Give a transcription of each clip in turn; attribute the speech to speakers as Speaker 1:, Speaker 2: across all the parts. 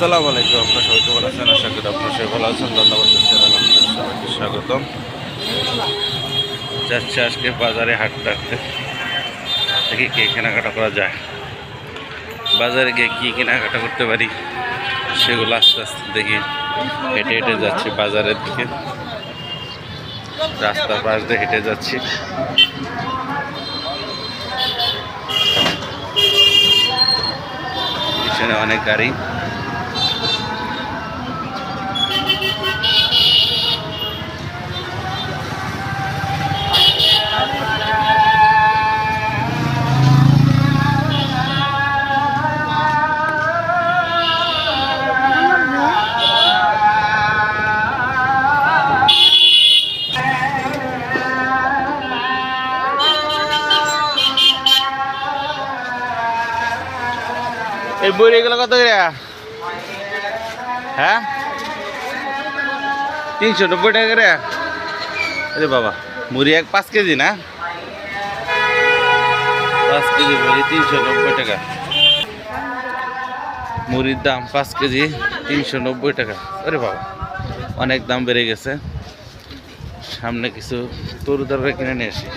Speaker 1: আসসালামু আলাইকুম, আপনার সবাই কেমন আছেন? আশা করি আপনার সবাই ভালো আছেন। ধন্যবাদ সবাইকে স্বাগতম। যাচ্ছে আজকে বাজারে হাঁটতে হাঁটতে। দেখি কে কেনাকাটা করা যায়। বাজারে গিয়ে কী কেনাকাটা করতে পারি, সেগুলো আস্তে আস্তে দেখি। হেঁটে হেঁটে যাচ্ছি বাজারের দিকে। রাস্তার পাশ দিয়ে হেঁটে যাচ্ছি। পিছনে অনেক গাড়ি। এই বই এগুলো কত করে? হ্যাঁ? তিনশো নব্বই টাকা করে? আরে বাবা, মুড়ি এক পাঁচ কেজি না? পাঁচ কেজি মুড়ি তিনশো নব্বই টাকা। মুড়ির দাম পাঁচ কেজি তিনশো নব্বই টাকা। আরে বাবা, অনেক দাম বেড়ে গেছে। সামনে কিছু তরু তরকারি কিনে নিয়ে আসি।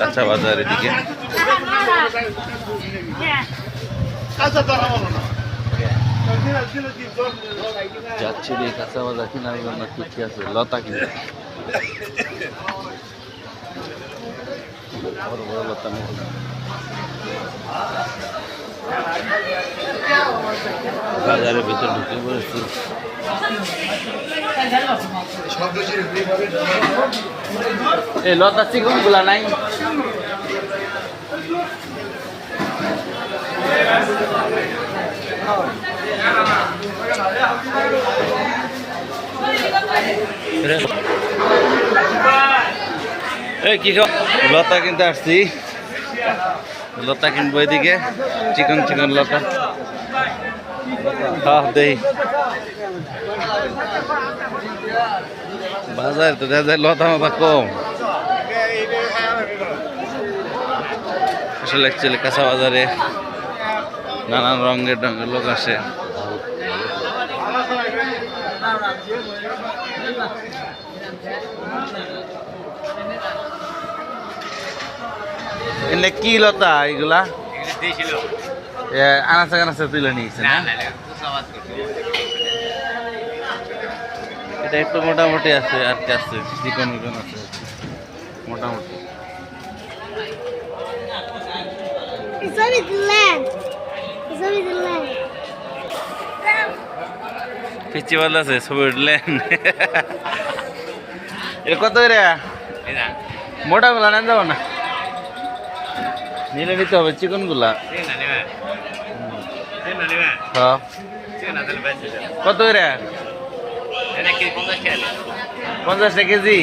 Speaker 1: কাঁচা বাজার এদিকে। যাচ্ছি দিয়ে কাঁচা বাজার কেনার জন্য কি আছে লতা কিনে বড় বড় লতা ভিতর ঢুকে পড়েছি। এই লতা চিকন, গুলা নাই। এই কি খাও? লতা কিনতে আসছি। লতা কিনবো এদিকে। চিকন চিকন লতা। হ্যাঁ দেই। বাজার তো দেখা যায় লতা মতা কম। আসলে অ্যাকচুয়ালি কাঁচা বাজারে নানান রঙের রঙের লোক আসে। এনে কি লতা এগুলা এ, আনাচে কানাচে তুলে নিয়েছে না। এটা একটু মোটামুটি আছে আর কি আছে চিকন মিকন আছে। মোটামুটি।
Speaker 2: It's only the land. It's only the land.
Speaker 1: পিচি আছে উঠলেন এটা কত রে? মোটা গুলা না যাব না। নিলে নিতে হবে চিকনগুলা। কত রে পঞ্চাশ টাকা কেজি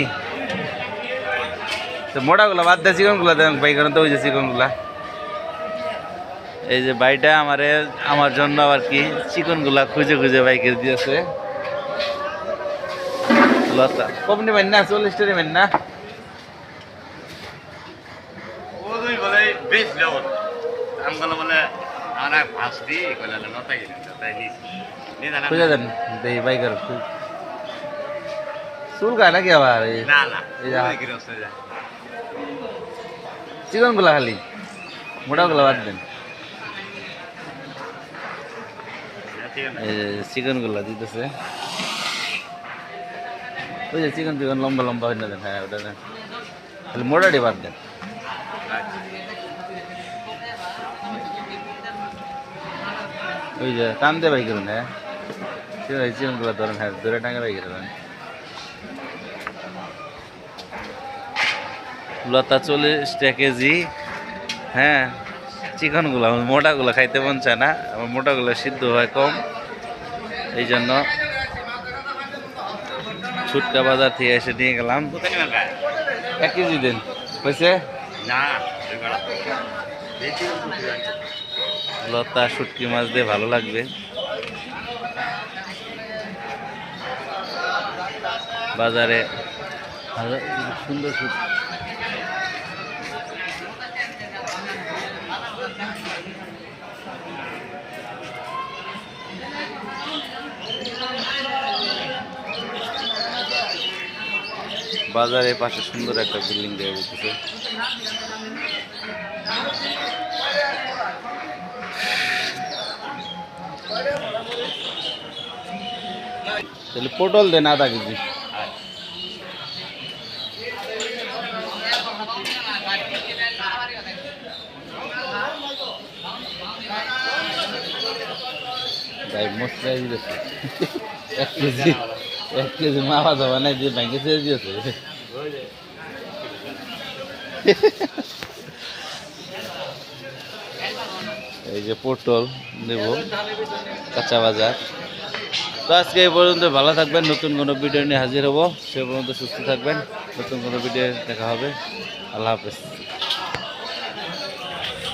Speaker 1: তো মোটা গুলা বাদ দেয় চিকনগুলা দেন কারণ তো ওই যে চিকনগুলা এই যে বাইটা আমারে আমার জন্য আবার কি চিকনগুলা খুঁজে খুঁজে বাইকে দিয়েছে লতা কম নেবেন না চল্লিশ টাকা নেবেন না
Speaker 3: বলে বেশ যেমন আমি বলে
Speaker 1: খুঁজে দেন দেই বাইকের চুল। গায় নাকি আবার এই?
Speaker 3: না না
Speaker 1: এই চিকনগুলা খালি মোটা গুলা বাদ দেন। এই চিকনগুলা দিতেছে। ওই যে চিকন চিকন লম্বা লম্বা হয়ে দেন হ্যাঁ ওটা দেন। খালি মোটাটি বাদ দেন। ওই যে টান দিয়ে বাই করুন হ্যাঁ? চিকনগুলা ধরেন হ্যাঁ ধরে টাঙ্গে বাই করবেন লতা চল্লিশ টাকা কেজি হ্যাঁ? চিকনগুলো মোটাগুলো খাইতে মন চায় না আমার মোটাগুলো সিদ্ধ হয় কম। এই জন্য ছুটকা বাজার থেকে এসে নিয়ে গেলাম। এক কেজি দিন। হয়েছে?
Speaker 3: না
Speaker 1: লতা, শুটকি মাছ দিয়ে ভালো লাগবে। বাজারে হাজার- সুন্দর বাজারের পাশে সুন্দর একটা বিল্ডিং দেওয়া বলতেছে তাহলে পটল দেন আধা কেজি। ভাই, মশলাই দিতেছে। এক কেজি এক কেজি মাওয়া যাবা নাই দিয়ে ব্যাংকে ছেড়ে দিয়েছে। এই যে পটল নেব, কাঁচা বাজার। তো আজকে এই পর্যন্ত ভালো থাকবেন, নতুন কোনো ভিডিও নিয়ে হাজির হব। সে পর্যন্ত সুস্থ থাকবেন, নতুন কোনো ভিডিও দেখা হবে। আল্লাহ হাফেজ।